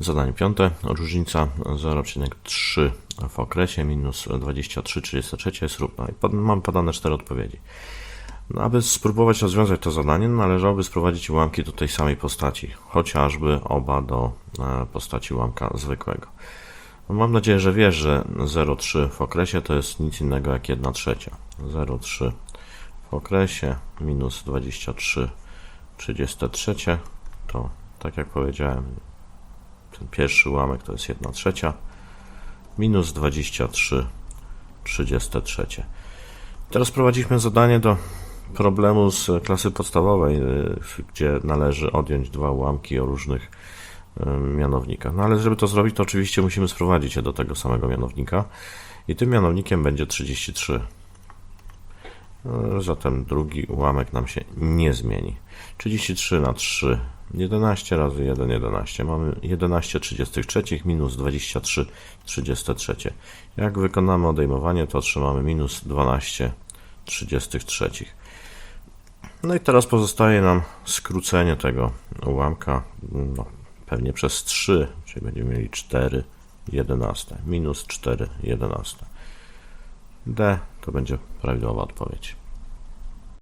Zadanie piąte. Różnica 0,3 w okresie minus 23,33 jest równa. Pod, mam podane cztery odpowiedzi. No, aby spróbować rozwiązać to zadanie, należałoby sprowadzić ułamki do tej samej postaci, chociażby oba do e, postaci ułamka zwykłego. No, mam nadzieję, że wiesz, że 0,3 w okresie to jest nic innego jak 1 trzecia. 0,3 w okresie minus 23 33 to, tak jak powiedziałem, ten pierwszy ułamek to jest 1 trzecia minus 23 33. Teraz prowadziliśmy zadanie do problemu z klasy podstawowej, y, gdzie należy odjąć dwa ułamki o różnych y, mianownikach. No ale żeby to zrobić, to oczywiście musimy sprowadzić je do tego samego mianownika i tym mianownikiem będzie 33. Y, Zatem drugi ułamek nam się nie zmieni. 33 na 3, 11 razy 1, 11. Mamy 11 33 minus 23 33. Jak wykonamy odejmowanie, to otrzymamy minus 12 33. No i teraz pozostaje nam skrócenie tego ułamka no, pewnie przez 3, czyli będziemy mieli 4 11 minus 4 11. D to będzie prawidłowa odpowiedź.